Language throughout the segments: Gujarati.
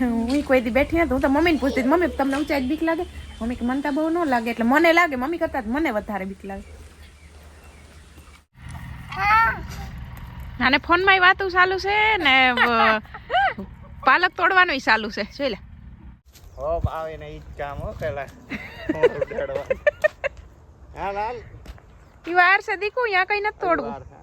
હું કોઈ દી બેઠી હતી હું તો મમ્મીને પૂછતી મમ્મી તમને ઊંચાઈ બીક લાગે? મમ્મી કે મને તો બહુ ન લાગે. એટલે મને લાગે મમ્મી કરતા મને વધારે બીક લાગે. ફોન ફોનમાં વાતું ચાલુ છે ને પાલક તોડવાનું ચાલુ છે. જોઈ લે. હો આવે ને ઈ કામ હો પેલા. હાલ હાલ. ઈ વાર છે દીકુ યા કઈ નથી તોડવું.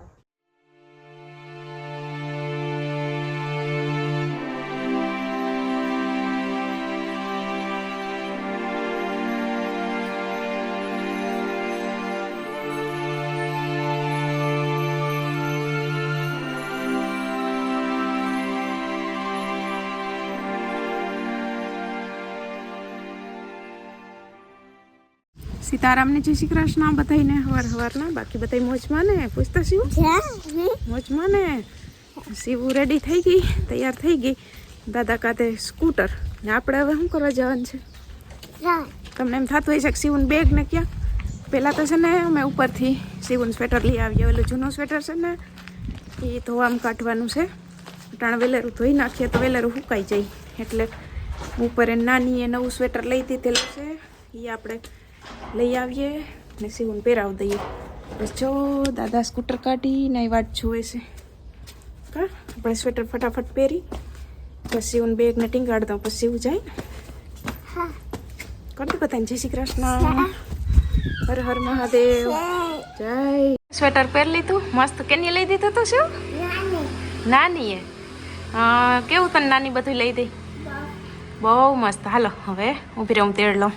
સીતારામને જય શ્રી કૃષ્ણ બધાને હવાર હવારના, બાકી બધા મોજમાં ને? પૂછતા શિવ? મોજમાં ને? શિવ રેડી થઈ ગઈ, તૈયાર થઈ ગઈ. દાદા કાતે સ્કૂટર ને આપણે હવે શું કરવા જવાનું છે? તમને એમ થતું હોય છે શિવન બેગ ને ક્યાં? પહેલાં તો છે ને અમે ઉપરથી શિવન સ્વેટર લઈ આવીએ. ઓલું જૂનું સ્વેટર છે ને, એ ધોવામાં કાઢવાનું છે. ટાણ વેલેરું ધોઈ નાખીએ તો વેલેરું સુકાઈ જાય. એટલે ઉપર એ નાની એ નવું સ્વેટર લઈ દીધેલું છે. એ આપણે લઈ આવીએ ને શિવન પહેરાવી દઈએ. બસ જો દાદા સ્કૂટર કાઢીને એ વાત જોવે છે. કા આપણે સ્વેટર ફટાફટ પહેરી પછી શિવન બેગને ટીંગાડી દઉં પછી શિવ જાય ને. કરતી બતાવીને જય શ્રી કૃષ્ણ. હર હર મહાદેવ. જય. સ્વેટર પહેરી લીધું? મસ્ત કેની લઈ દીધું તું શું? નાની. એ કેવું તને નાની બધું લઈ દઈ બહુ મસ્ત. હાલો હવે ઊભી રહું તેડ લઉં.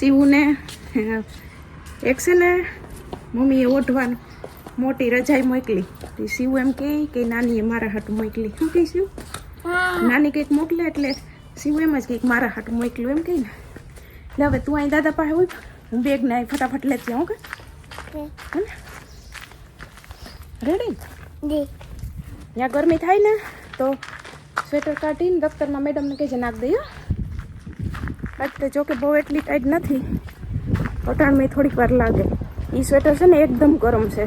શિવુને એક છે ને મમ્મીએ ઓઢવાનું મોટી રજાઈ મોકલી. તો શિવ એમ કહે કે નાનીએ મારા હાટું મોકલી. શું કહે શિવ? નાની કંઈક મોકલે એટલે શિવ એમ જ કંઈક મારા હાટું મોકલ્યું એમ કહીને એટલે હવે તું અહીં દાદા પાસે હોય હું બેગ ને ફટાફટ લેતી આવું કે? રેડી ત્યાં ગરમી થાય ને તો સ્વેટર કાઢીને દફતરમાં મેડમને કહેજે નાખ દઈએ આજ તો જોકે બહુ એટલી ટાઈટ નથી પટાણમાં થોડીક વાર લાગે. એ સ્વેટર છે ને એકદમ ગરમ છે.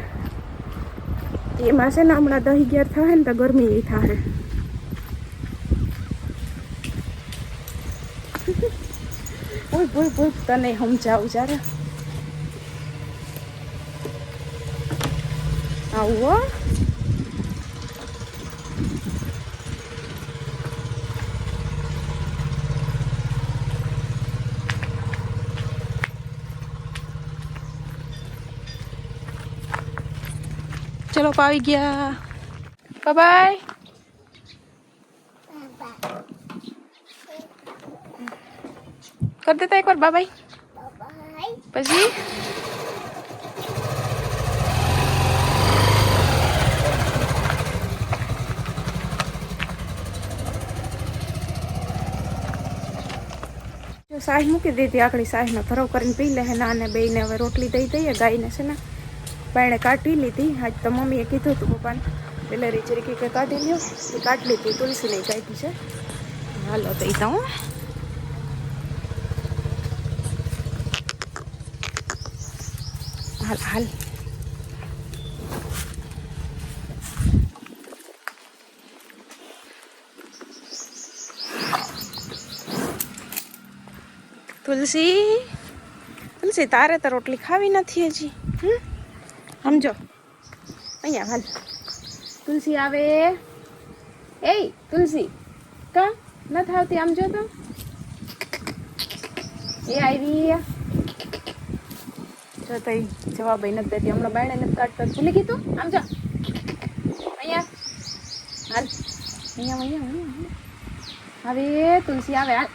એમાં છે ને હમણાં દહીં ગેર થાય ને તો ગરમી એ થાય ઓય ભૂલ ભૂલ તને સમજાવું જ્યારે આવું ચલો પાવી ગયા. બાય કરી દેતા એકવાર બાય પછી? સાહી મૂકી દીધી આકડી સાહીનો ધરો કરીને પી લે નાને બેયને હવે રોટલી દઈ દઈએ, ગાયને છે ને. બાયણે કાઢી લીધી. આજ તો મમ્મીએ કીધું હતું, પપ્પાને પેલે રીચરી કે કાઢી લ્યો. એ કાઢી લીધી. તુલસીને કાઢી છે. હાલો, તો એ તો હાલ હાલ. તુલસી તુલસી, તારે તો રોટલી ખાવી નથી હજી. હમ? સમજો. અહીંયા, હાલ. તુલસી આવે. એ તુલસી. કા? નથી આવતી, આમ તો. એ આવી. જો તઈ જવાબ નથી દેતી. હમણાં બાયણે નથી કાઢતા. ભૂલી તું? આમ અહીંયા. હાલ. અહીંયા અહીંયા હવે તુલસી આવે. હાલ.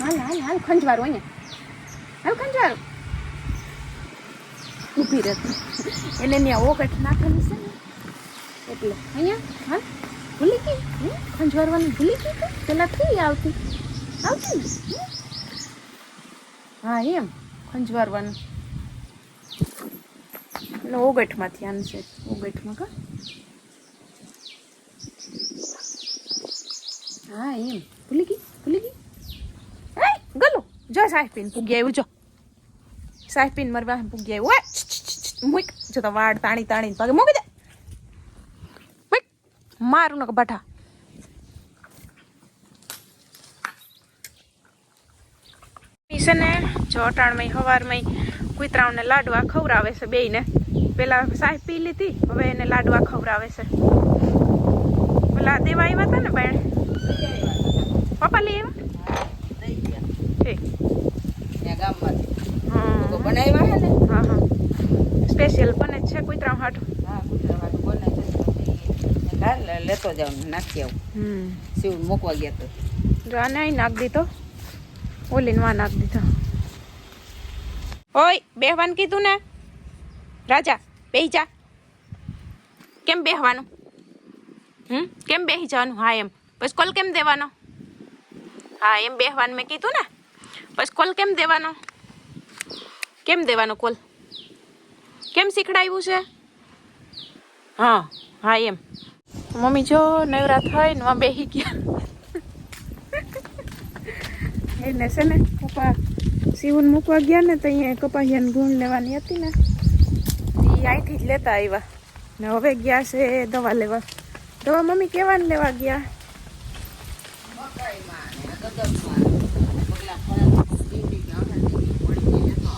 હાલ હાલ હાલ. ખંજવારું અહીંયા. હાલ, ખંજવારું. ઊભી રહેતી એને ત્યાં ઓકટ નાખેલી છે ને, એટલે અહીંયા, હા, ભૂલી ગઈ? ખંજવારવાની ભૂલી ગઈ તું? પેલા થઈ આવતી. આવતી હા? એમ, ખંજવારવાનું. એટલે ઓગઠમાંથી આનશે ઓગઠમાં કા? હા, એમ. ભૂલી ગઈ? ભૂલી ગઈ? ગલો, જો સાહેબ પીન પૂગી આવ્યું, જો. સાહેબ પીન મરવા પૂગી આવ્યું ઓય મૂક. જો તો વાડ તાણી તાણી પગે મૂકી દે. મૂક. મારું નક બઠા છે ને જો અટાણમાં હવારમાં કૂતરાઓને લાડવા ખવડાવે છે બેયને. પેલા સાહેબ પી લીધી હવે એને લાડવા ખવડાવે છે. પેલા દેવા આવ્યા હતા ને બેન પપ્પા લઈ આવ્યા ઠીક. હા બનાવ્યા છે ને? હા હા. સ્પેશિયલ બને છે કુતરા હાટું. હા કુતરાવાળું બને છે લેતો જાઉં નાખી આવું. હમ. શિવ મૂકવા ગયા તો. જો આને અહીં નાખ દીધો. ઓલીને વા નાખ દીધો. ઓય બેહવાનું કીધું ને? રાજા બેહી જા. કેમ બેહવાનું? હમ? કેમ બેહી જવાનું? હા એમ. પછી કોલ કેમ દેવાનો? હા એમ બેહવાનું મેં કીધું ને? પછી કોલ કેમ દેવાનો? કેમ દેવાનો કોલ? કેમ શીખડાવ્યું છે? હા હા, એમ. મમ્મી, જો નવરા થાય ને બેહી ગયા. એને છે ને કપા સીવન મૂકવા ગયા ને તો અહીંયા કપાહિયાની ગુણ લેવાની હતી ને. એ અહીંથી જ લેતા આવ્યા. ને હવે ગયા છે દવા લેવા. દવા મમ્મી કેવાની લેવા ગયા મકાઈમાં ને ગદરમાં પગલા ખરાબ દીવડી કે આહાર પડી લેતો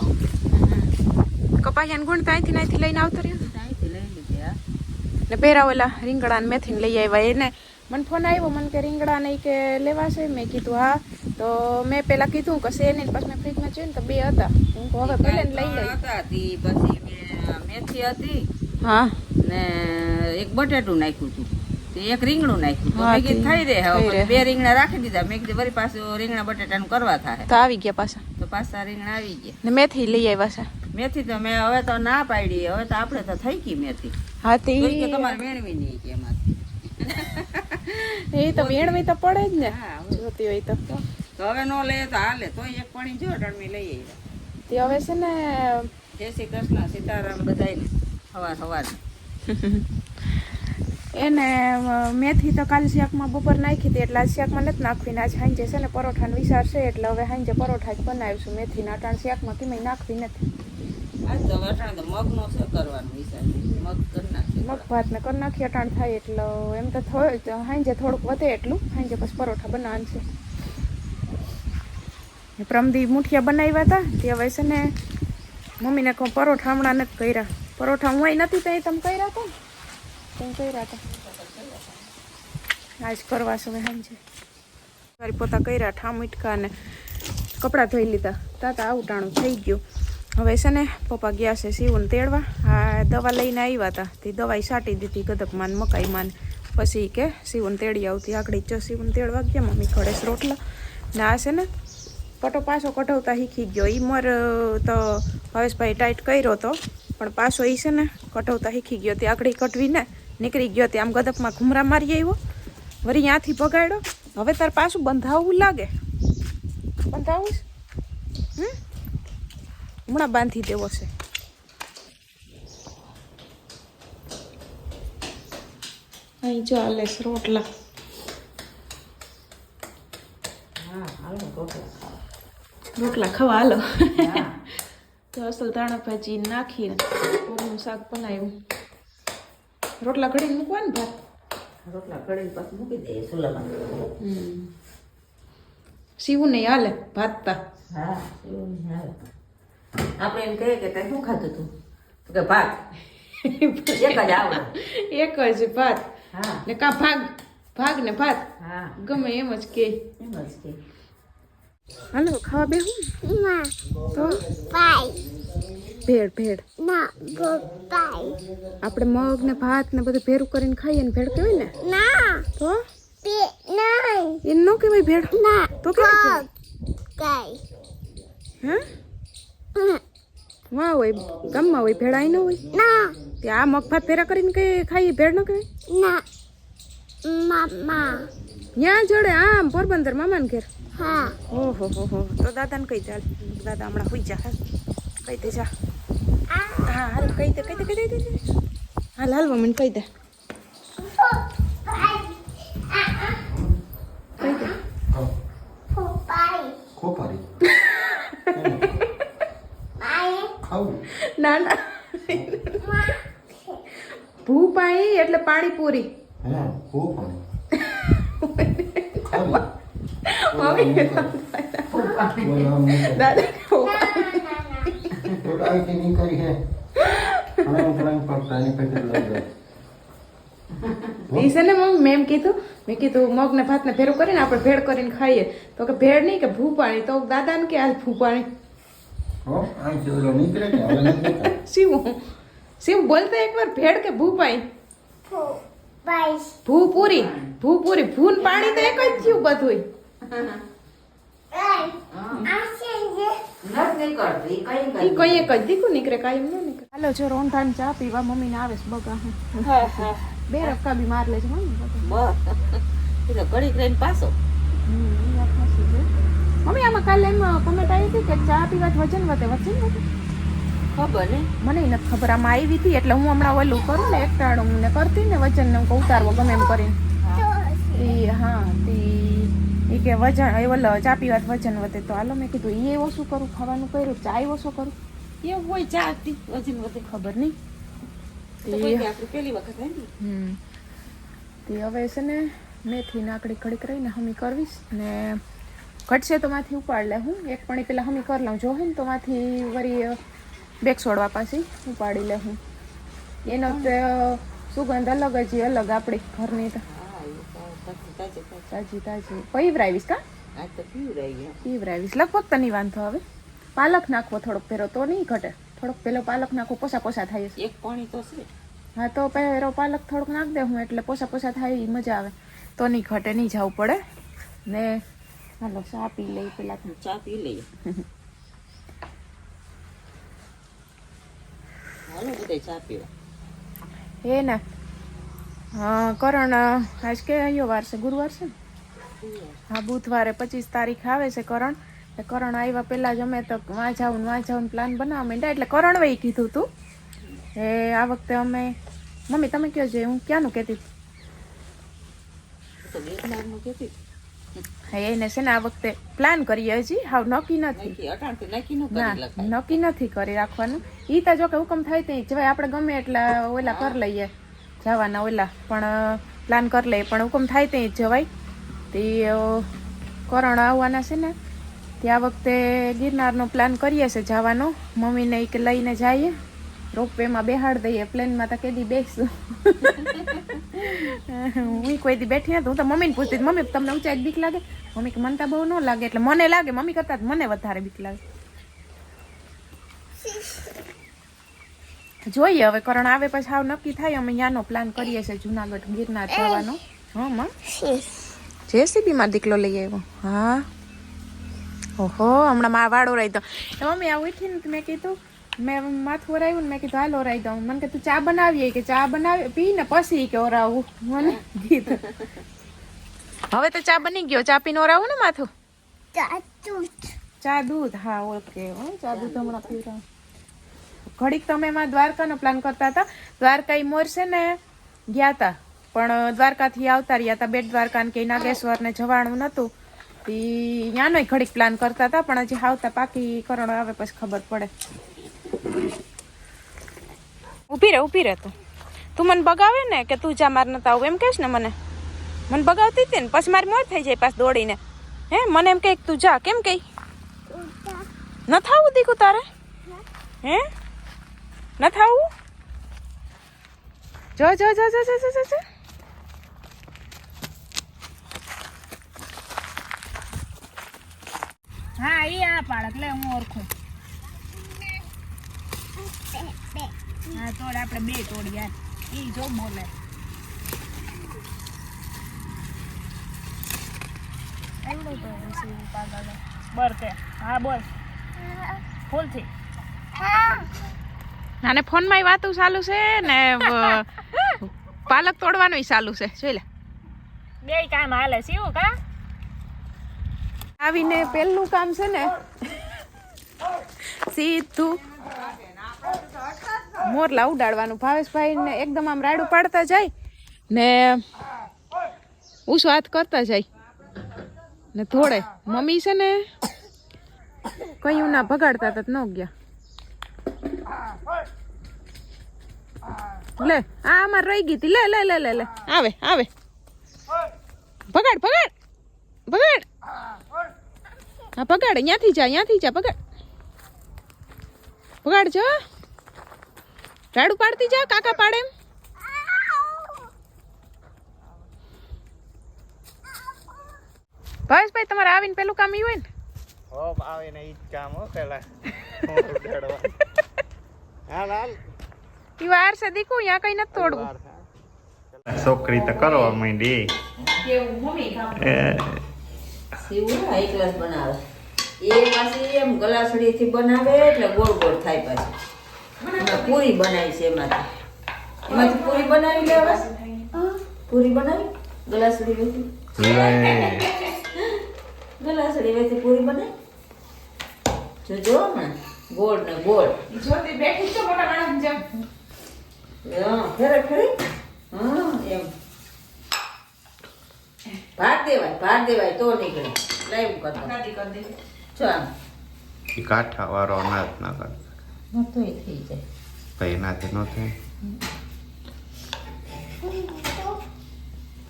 કપાહિયાની ગુણ તો અહીંથી ને લઈને આવતો રહ્યો? લઈ લીધી. હા ને પહેરા ઓલા રીંગણા ને મેથી લઈ આવ્યા. એને મને ફોન આવ્યો મને કે રીંગણા ને કે લેવાશે મેં કીધું હા. તો મેં પેલા કીધું કે છે નહીં પછી મેં ફ્રીજમાં જોયું ને તો બે હતા. હું હવે ભલે ને લઈ લઈ. હતા પછી મેં મેથી હતી હા. ને એક બટેટું નાખ્યું હતું. એક રીંગણું નાખ્યું થઈ રે હવે બે રીંગણા રાખી દીધા. મેં કીધું વળી પાછું રીંગણા બટેટાનું કરવા થાય. તો આવી ગયા પાછા. તો પાછા રીંગણા આવી ગયા. ને મેથી લઈ આવ્યા છે. મેથી તો મેં હવે તો ના પાડી હવે તો આપણે તો થઈ ગઈ મેથી. હા તો તમારે મેળવી નહીં કે એમાંથી. એ તો મેળવી તો પડે જ ને. હા, જોતી હોય તો. તો હવે નો લે તો હાલે તો એક પાણી જો ટણમી લઈ તે હવે છે ને જય શ્રી કૃષ્ણ સીતારામ બધાય સવાર સવાર એને મેથી તો કાલ શાકમાં બપોર નાખી હતી એટલે આજ શાકમાં નથી નાખવી આજ હાંજે છે ને પરોઠાનો વિચાર છે એટલે હવે હાંજે પરોઠા જ બનાવીશું મેથીના અટાણ શાકમાં કેમ નાખવી નથી. મગ ભાત ને કરી નાખી અટાણ થાય એટલે. એમ તો હાંજે થોડુંક વધે એટલું. હાંજે પછી પરોઠા બનાવવાનું છે. પ્રમદી મુઠિયા બનાવ્યા હતા. તે હવે છે ને મમ્મીને કહું પરોઠા હમણાં નથી કર્યા. પરોઠા હું નથી ત્યાં તમે કર્યા હતા? તમે કર્યા હતા. આજ કરવા છે હવે મારી પોતા કર્યા ઠામ ઇટકા ને કપડાં ધોઈ લીધા. તાતા આવું ટાણું થઈ ગયું. હવે છે ને, પપ્પા ગયા છે સીવન તેડવા. આ દવા લઈને આવ્યા હતા. તે દવાઈ સાટી દીધી ગદકમાં ને મકાઈમાં પછી કે સીવન તેડી આવતી. આગળ જ સીવન તેડવા ગયા, મમ્મી ખડેસ રોટલા. ને આ છે ને, પટો પાછો કઢાવતા શીખી ગયો. એ મર, તો હવેશભાઈ ટાઈટ કર્યો તો. પણ પાછો એ છે ને, કઢાવતા શીખી ગયો. તે આકડી કઢવીને નીકળી ગયો. તે આમ ગદકમાં ઘુમરા મારી આવ્યો. વરી ત્યાંથી પગાડ્યો હવે તાર પાછું બંધાવવું લાગે. બંધાવું? હમ? હમણાં બાંધી દેવો છે. અહીં જો હાલે રોટલા. રોટલા ખાવા હાલો. તો અસલ ધાણા ભાજી નાખીને કોરનું શાક બનાવ્યું. રોટલા ઘડીને મૂકવા ને ભાત? રોટલા કઢી પાછું મૂકી દઈએ ચૂલામાં સીવું નહીં હાલે ભાતતા હા એવું નહીં હાલે. આપણે એમ કહીએ કે તે શું ખાધું તું? તો કે ભાત. એક જ આવડે. એક જ ભાત. હા. ને કા ભાગ? ભાગ ને ભાત? હા. ગમે એમ જ કે. એમ જ કે. હાલો ખાવા બે તો? ભેળ ભેળ. આપણે મગ ને ભાત ને બધું ભેરું કરીને ખાઈએ ને ભેળ કહેવાય ને? ના. તો? ના એ ન કહેવાય ભેળ. ના. તો કેવાય હે? વાહ હોય ગામમાં હોય ભેળા આઈ ન હોય? તે આ મગફાત ફેરા કરીને કઈ ખાઈએ ભેળ ન કહેવાય? ત્યાં જોડે આમ પોરબંદર મામાને ઘેર? ઓહો હો હો. તો દાદાને કઈ ચાલ દાદા હમણાં હોઈ જા કઈ કહી દે જા. હા હાલ કહી દે કહી દે કહી દે હાલ હાલ મમ્મીને કહી દે. કહી દે. ખોપારી. ખાવું ના ના ભૂ પાણી એટલે પાણીપુરી હા ખૂબ ખાલી મમ્મી બોલવા મૂકો. દાદા તો ડાયટી નહીં કરી હે ફલાંગ ફલાંગ કરતા એની પેકેટ લઈ જાય ઈ છે ને મમ્મી મેં મેમ કીધું મેં કીધું મગ ને ભાત ને ભેરું કરીને આપણે ભેળ કરીને ખાઈએ. તો કે ભેળ નહીં કે ભૂપાણી તો દાદા ને કે આ ભૂપાણી શિવ શિવ બોલતા એકવાર ભેળ કે ભૂપાઈ ભૂ પૂરી ભૂન પાણી તો એક જ થયું ઈ કઈ એક જ દીકું નીકળે કાયમ ન નીકળે. હાલો જો રોન ટાઈમ ચા પીવા મમ્મી ને આવે છે બગા. હું બે રફકા બી માર લે છે મમ્મી. બસ. ઘડીક રહીને પાછો. હમ. મમ્મી આમાં કાલે એમ કમેન્ટ આવી હતી કે ચા પીવાથી વજન વધે વજન વધે ખબર ને મને નથી ખબર આમાં આવી હતી એટલે હું હમણાં ઓલું કરું ને એકટાણું ને કરતી ને વજન ને હું ઉતારવો ગમે એમ કરીને. એ હા તે એ કે વજન એ ઓલો ચા પીવાથી વજન વધે. તો હાલો મેં કીધું એ ઓછું કરું? ખાવાનું કર્યું? ચા એ ઓછું કરું? એવું હોય ચા વજન વધે. ખબર નહીં. પહેલી વખત હમ. તે હવે છે ને મેથી નાકડી કડીક રહીને હમી કરવીશ ને ઘટશે તો માંથી ઉપાડ લે હું. એક પણ પેલા હમી કરી લઉં. જો હોય ને તો માંથી વળી બેગ છોડવા પાછી ઉપાડી લે હું. એનો તો સુગંધ અલગ જ અલગ આપણી ઘરની તો. હા તાજી તાજી. પીવરાવીશ કા? પીવરાવીશ. લગભગ તો નહીં વાંધો હવે પાલક નાખવો થોડોક પહેરો તો નહીં ઘટે. થોડોક પેલો પાલક નાખવો પોસા પોસા થાય છે. એક પાણી તો છે. હા તો પહેરો પાલક થોડોક નાખ દે હું એટલે પોસા પોસા થાય મજા આવે. તો નહીં ઘટે નહીં જવું પડે. ને હાલો ચા પી લઈ પેલા ચા પી લઈએ હાલો બધા ચા પીવા એ ને હા કરણ આજ કે કયો વાર છે ગુરુવાર છે હા બુધવારે પચીસ તારીખ આવે છે કરણ એટલે કરણ આવ્યા પેલા જ અમે તો વાં જાઉં વાં જાઉં પ્લાન બનાવવા માંડ્યા એટલે કરણ વહી કીધું તું એ આ વખતે અમે મમ્મી તમે કયો છે હું ક્યાંનું કહેતી હતી? એને છે ને આ વખતે પ્લાન કરીએ હજી. હાવ નક્કી નથી. નક્કી નથી કરી રાખવાનું. ઈ તો જો કે હુકમ થાય તે જવાય આપણે ગમે એટલા ઓલા કરી લઈએ. જવાના ઓલા. પણ પ્લાન કરી લઈએ. પણ હુકમ થાય તે જવાય. તે કરણ આવવાના છે ને તે આ વખતે ગિરનારનો પ્લાન કરીએ છે જવાનો. મમ્મીને એક કે લઈને જઈએ. રોપવેમાં બેહાડ દઈએ પ્લેનમાં તો કેદી બેસું. હું કોઈ દી બેઠી હતી હું તો મમ્મીને પૂછતી મમ્મી તમને ઊંચાઈ બીક લાગે? મમ્મી કે મને તો બહુ ન લાગે એટલે મને લાગે મમ્મી કરતા મને વધારે બીક લાગે. જોઈએ હવે કરણ આવે પછી આવ નક્કી થાય અમે ત્યાંનો પ્લાન કરીએ છીએ જુનાગઢ ગિરનાર જવાનો. હા માં? જેસીબી માં દીકલો લઈ આવ્યો. હા. ઓહો હમણાં મારા વાળો રહી તો. મમ્મી આવું ઉઠીને મેં કીધું મેં માથું ઓરાવ્યું ને મેં કીધું હાલ ઓરાઈ દઉં મને કે તું ચા બનાવીએ કે ચા બનાવી? પી ને પછી કે ઓરાવું મને કીધું. હવે તો ચા બની ગયો. ચા પીને ઓરાવું ને માથું? ચા દૂધ. હા ઓકે. ચા દૂધ હમણાં પીવડાવું ઘડીક તમે એમાં દ્વારકાનો પ્લાન કરતા હતા. દ્વારકા એ મોર છે ને ગયા હતા પણ દ્વારકાથી આવતા રહ્યા હતા બેટ દ્વારકા ને કે નાગેશ્વર ને જવાનું નતું. તી ત્યાંનો ઘડીક પ્લાન કરતા હતા પણ હજી આવતા પાકી કરણ આવે પછી ખબર પડે. ઊભી રહે ઊભી રહે તું. તું મને બગાવે ને કે તું જા માર નતા આવું, એમ કહેશ ને મને? મને બગાવતી હતી ને, પછી મારી મોર થઈ જાય પાસ દોડીને. હે, મને એમ કહે તું જા, કેમ કહી ન થાવું દીકું તારે? હે? ન થાવું જો જો જો જો જો જો જો હા એ આ પાડક લે હું ઓળખું. હા તોડ આપણે બે તોડ યાર એ જો બોલે. એવડો તો હશે ઈ પાગલ. બર કે હા બોલ. ફૂલથી અને ફોનમાં વાતું ચાલુ છે ને પાલક તોડવાનું ચાલુ છે. જોઈ લે. બે કામ હાલે શિવ કા? આવીને પેલું કામ છે ને સીધું મોરલા ઉડાડવાનું. ભાવેશભાઈ ને એકદમ આમ રાડું પાડતા જાય ને ઉસ વાત કરતા જાય ને થોડે મમ્મી છે ને કયું ના ભગાડતા હતા ન ગયા. લે, આ અમાર રહી ગઈ હતી. લે લે લે લે લે. આવે આવે. ભગાડ ભગાડ. ભગાડ. હા, ભગાડ. અહીંયાથી જા અહીંયાથી જા, ભગાડ. ભગાડ જો. રાડું પાડતી જા કાકા પાડે. એમ ભાવેશભાઈ તમારે આવીને પેલું કામ ઈ હોય ને? હો આવે ને ઈ જ કામ હો પેલા. હાલ હાલ. ઈ વાર છે દીકુ અહીંયા કઈ નથી તોડવું. છોકરી તો કરવા માંડી. કેવું મમ્મી કામ હાઈ ક્લાસ બનાવે. એ પાછી એમ ગલાસડીથી બનાવે એટલે ગોળ ગોળ થાય પાછી. પૂરી બનાવી છે એમાંથી. એમાંથી પૂરી બનાવી લેવા પૂરી બનાવી? ગલાસડી વેચી ગલાસડી વેચી પૂરી બનાવી? જો જો હમણાં. ગોળ ને ગોળ. જોતી બેઠી છો મોટા માણસ જેમ. હા ફેરે ફેરે હા એમ. ભાર દેવાય ભાર દેવાય તો નીકળે. લઈ કરતા કાંઠા વાળો અનાજ ના નતોય થઈ જાય ભાઈ એનાથી ન થાય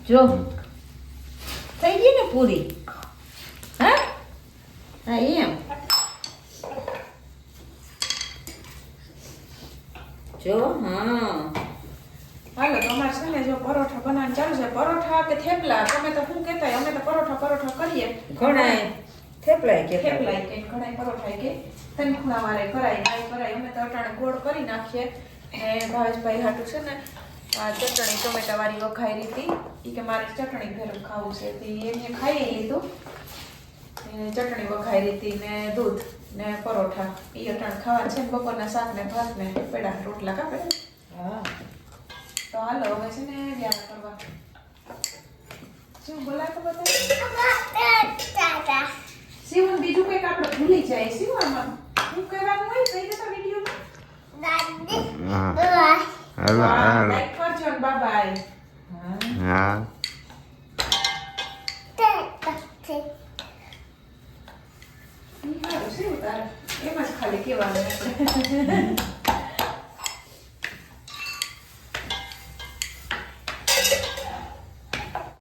જો થઈ ગઈ ને પૂરી હા હા એમ જો હા હાલો તો અમારે છે ને જો પરોઠા બનાવવાનું ચાલુ છે. પરોઠા કે થેપલા? તમે તો શું કહેતા અમે તો પરોઠા પરોઠા કરીએ. ઘણાય. થેપલાય કે થેપલા કે ઘણાય પરોઠા કે? ખૂણા વારે કરાય નાઈ કરાય અમે તો અટાણે ગોળ કરી નાખીએ. ને ભાવેશભાઈ હાટું છે ને આ ચટણી ટોમેટા વાળી વખાઈ હતી. ઈ કે મારે ચટણી ભેરું ખાવું છે. તે એને ખાઈ લીધું. ચટણી વખાઈ હતી ને દૂધ ને પરોઠા. એ અટાણ ખાવા છે ને બપોરના શાક ને ભાત ને પેડા રોટલા કાપે. હા. તો હાલો હવે છે ને વ્યાર કરવા. શું બોલાતો બધા? શિવન બીજું કંઈક આપણે ભૂલી જાય શિવ શું કહેવાનું હોય? કહી દેતા વિડીયોમાં. હા. હાલો હાલો. લાઈક કરજો ને બાય બાય હા સારું તારે એમ જ ખાલી કહેવાનું.